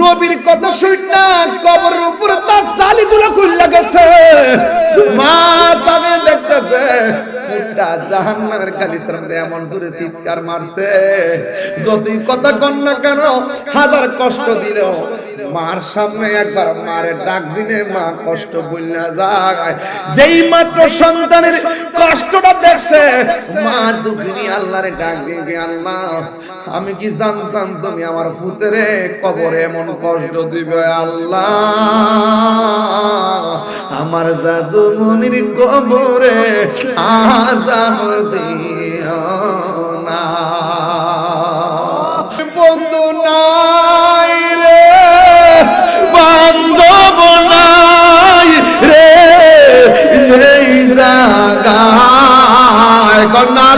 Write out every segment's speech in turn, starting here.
নবীর কথা শুন না কবরের উপরে তার জালিগুলো খুল গেছে। মা তাদের দেখতেছে। মুখটা জাহান্নামের কালিসার মধ্যে এমন জোরে চিৎকার মারছে। যতই কথা কন না কেন, হাজার কষ্ট দিলেও মার সামনে একবার মারে ডাক দিলে মা কষ্ট বললা যায়। যেই মাত্র সন্তানের কষ্টটা দেখছে, মা দুঃখিনী আল্লাহরে ডাক দিয়ে আল্লাহ, আমি কি জানতাম তুমি আমার ফুতেরে কবরে এমন কষ্ট দিবে, আল্লাহ? আমার জাদু মনির কবরে আজাব দিও না। বন্ধু নাই রে, বান্ধব নাই রে, সেই জায়গায় কন্যা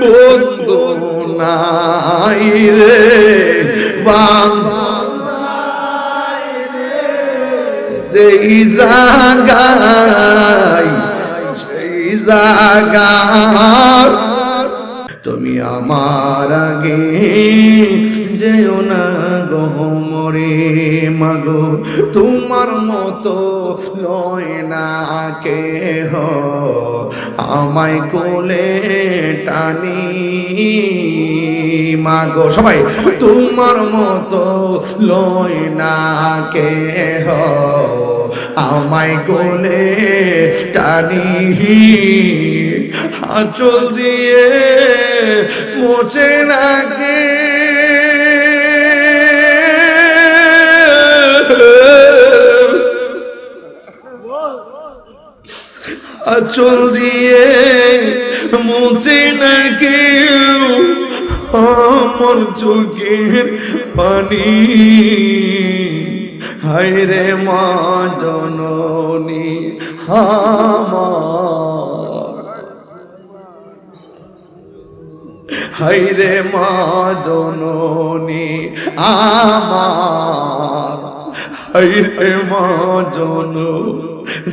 বন্ধু নাই রে, বান্ধব সেই জাগাই সেই জাগা তুমি আমার আগে যেও না গহমরে মাগো, তোমার মতো লয় না কে আমায় কোলে টানি, মাগো, সবাই, তোমার মতো লয় না কে আমায় কোলে টানি, আঁচল দিয়ে মোচে নাকে আঁচল দিয়ে মুছে না কেউ, আমার চোখের পানি। হায়রে মা জননী, আমার। হাইরে মা জননী, আমার।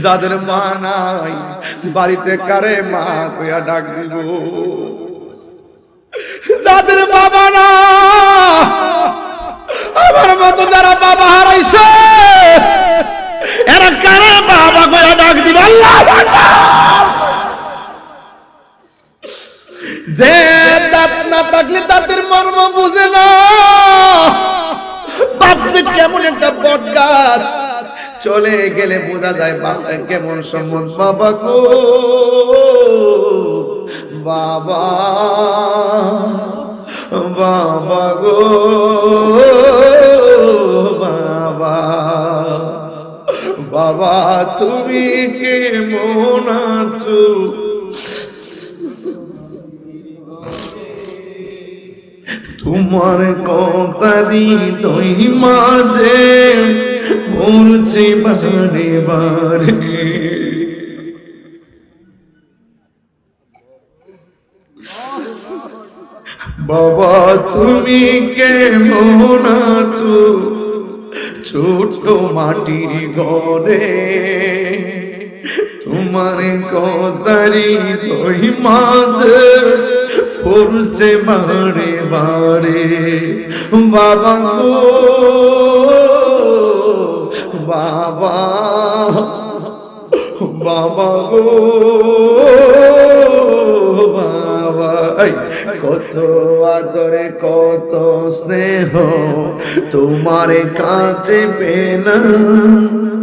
যাদের মা নাই, বাড়িতে কারে মা কইয়া ডাক দিব? যাদের বাবা না, আমার মতো যারা বাবা হারাইছে, এরা কারে বাবা কইয়া ডাক দিব? আল্লাহ যে দাঁত না থাকলে দাঁতের মর্ম বুঝে না। ভাবছে কেমন একটা বট গাছ? চলে গেলে বোঝা যায় বাবা কেমন সম্বন্ধ? বাবা গো, বাবা বাবা গো, বাবা বাবা, তুমি কেমন আছো? তোমার কথারি তুই মাঝে বলছে বারে বারে বাবা, তুমি কেমন আছো? ছোট মাটির ঘরে তোমার কথারি তুই মাঝে পড়ছে বারে বারে। বাবা গো, বাবা বাবা গো কত আদরে, কত স্নেহ তোমার কাছে পেলাম।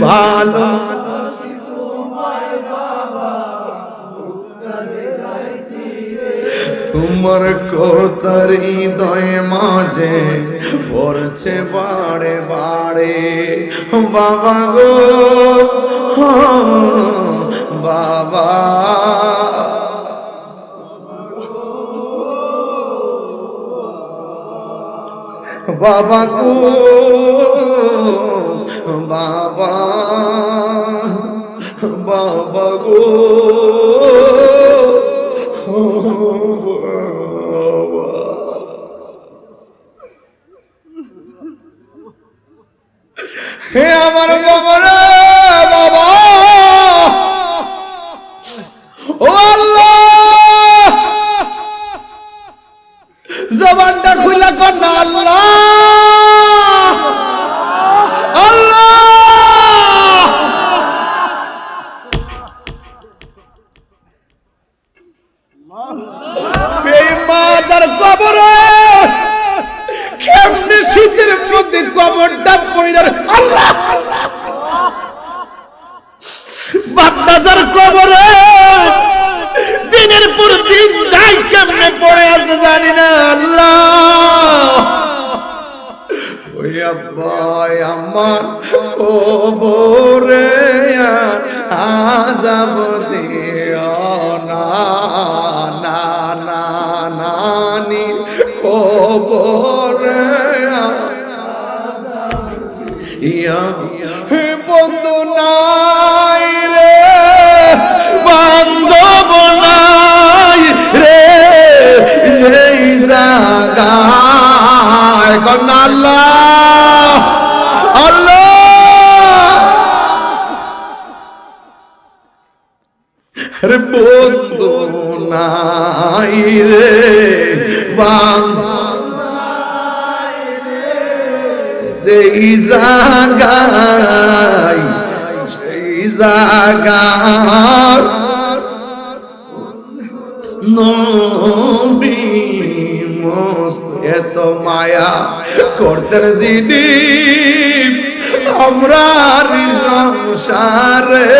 ভালো। তোমার কোতার হৃদয় মাঝে পড়ছে বাড়ে বাড়ে। বাবা গো বাবা। বাবা গো। বাবা বাবা গো। হে আমার বাবা রে বাবা কবরে আজাব দিও না না নানি কবরে সেই জাগায় সেই জাগার নবী এত মায়া করতেন যিনি। আমরা সংসারে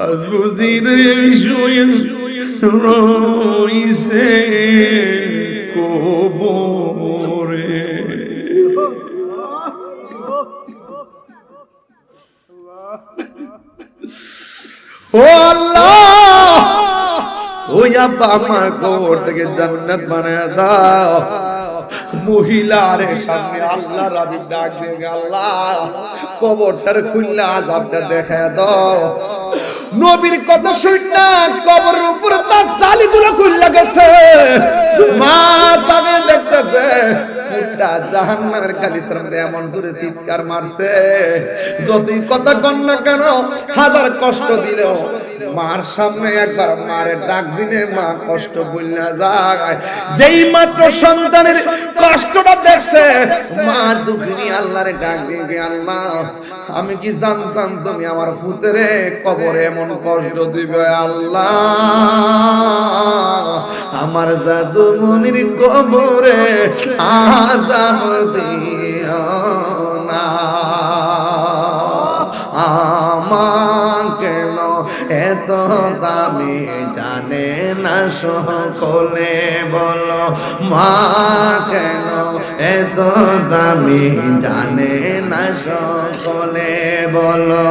আজ বুঝিরে শুয়ে রইছে কবরে ও আল্লাহ! ওই আব্বা আমার কবরটাকে জান্নাত বানায় দাও। মহিলার সামনে আল্লাহ রাবি ডাক দিয়ে আল্লাহ, কবরটার খুললে আজাবটা দেখায় দাও। নবীর কথা শুন না কবরের উপরে তার জালিগুলো খুললে গেছে। মা তাকে দেখতেছে কন না কেন, হাজার কষ্ট মার সামনে একবার ডাক দিলে মা কষ্ট যেই মাত্র সন্তানের কষ্টটা দেখছে। মা দুঃখিনী আল্লাহরে ডাক দিয়ে আল্লাহ আমি কি জানতাম তুমি আমার ফুতেরে কবরে এমন কষ্ট দিবে আল্লাহ? আমার জাদু মনির কবরে আজাব দিও না। এত দামি জানে না সকলে বলো, মা কেন এত দামি জানে না সকলে বলো?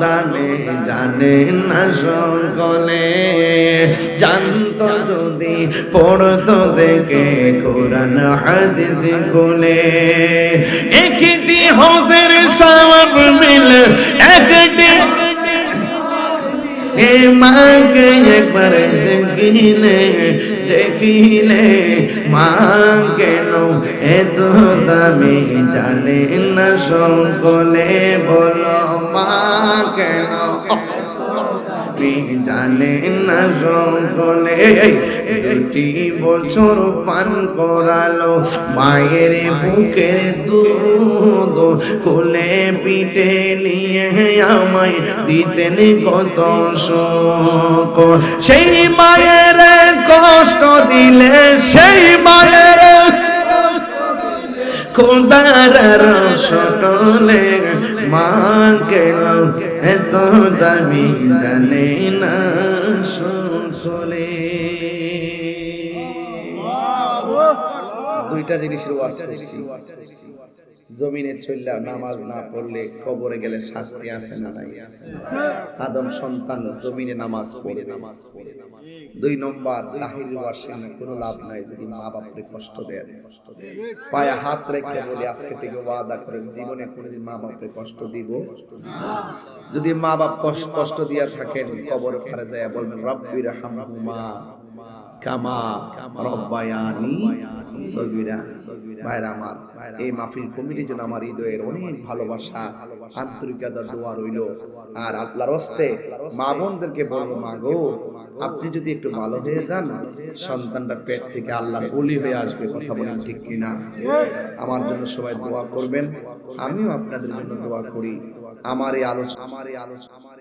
দানে জানে না সকলে জানতো যদি, পড়তো দেখে, কোরআন, হাদিস খুলে। একটি হজের সওয়াব মিলে একটি। এ একবার দেখিলে দেখিলে মা কেন এত দামি জানে না সকলে বলো মা কেন আপনি জানেন না সকলে দুটি বছর পান করালো মায়ের বুকের দুধ। কোলে পিঠে নিয়ে আমায় দিতেন কত শোক। সেই মায়ের কষ্ট দিলে, সেই মায়ের খোদার সটলে মা গেল এত দামি জানে না সকলে দুইটা জিনিসের ওয়াজ করছি। জমিনে চললে নামাজ না পড়লে কবরে গেলে শাস্তি আছে না নাই? আদম সন্তান জমিনে নামাজ পড়ে। নামাজ পড়ে দুই নম্বর, তাহির ওয়াসিন কোনো লাভ নাই যদি মা বাপকে কষ্ট দেন। পায়ে হাত রেখে বলি, আজকে থেকে ওয়াদা করেন, জীবনে কোনোদিন মা বাপকে কষ্ট দিব? যদি মা বাপ কষ্ট- কষ্ট দিয়া থাকেন, কবর ফারে যায় বলবেন রব্বির হামহুমা আপনি যদি একটু ভালো হয়ে যান সন্তানটা পেট থেকে আল্লাহর বলি হয়ে আসবে, কথা বলেন ঠিক কিনা? আমার জন্য সবাই দোয়া করবেন। আমিও আপনাদের জন্য দোয়া করি। আমার এই আলোচনা আমার এই আলোচনা